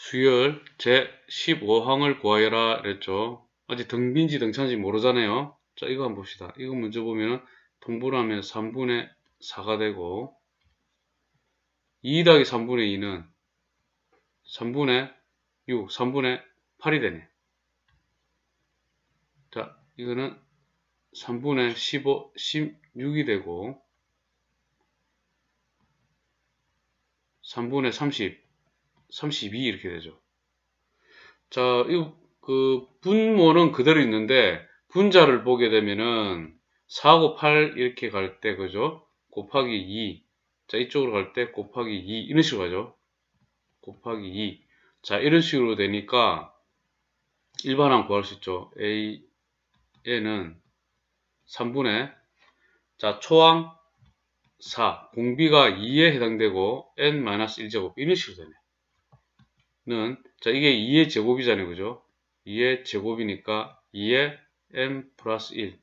수열 제15항을 구하여라 그랬죠. 아직 등빈지 등차인지 모르잖아요. 자 이거 한번 봅시다. 이거 먼저 보면은 통분하면 3분의 4가 되고 2 더하기 3분의 2는 3분의 6, 3분의 8이 되네. 자, 이거는 3분의 15, 16이 되고 3분의 30, 32 이렇게 되죠. 자, 이 그 분모는 그대로 있는데 분자를 보게 되면은 4하고 8 이렇게 갈 때 그죠? 곱하기 2. 자, 이쪽으로 갈 때 곱하기 2 이런 식으로 가죠. 곱하기 2. 자, 이런 식으로 되니까 일반항 구할 수 있죠. A에는 3분의 자, 초항 4, 공비가 2에 해당되고 n-1제곱 이런 식으로 되네. 는, 자, 이게 2의 제곱이잖아요. 그죠? 2의 제곱이니까 2의 n 플러스 1.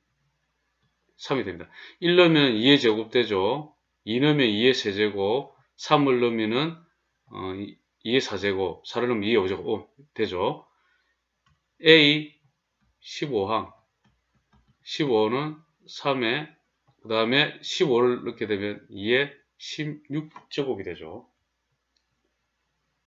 3이 됩니다. 1 넣으면 2의 제곱 되죠. 2 넣으면 2의 세제곱, 3을 넣으면은 어, 2의 4제곱, 4를 넣으면 2의 5제곱 오, 되죠. A 15항 15는 3에 그 다음에 15를 넣게 되면 2의 16제곱이 되죠.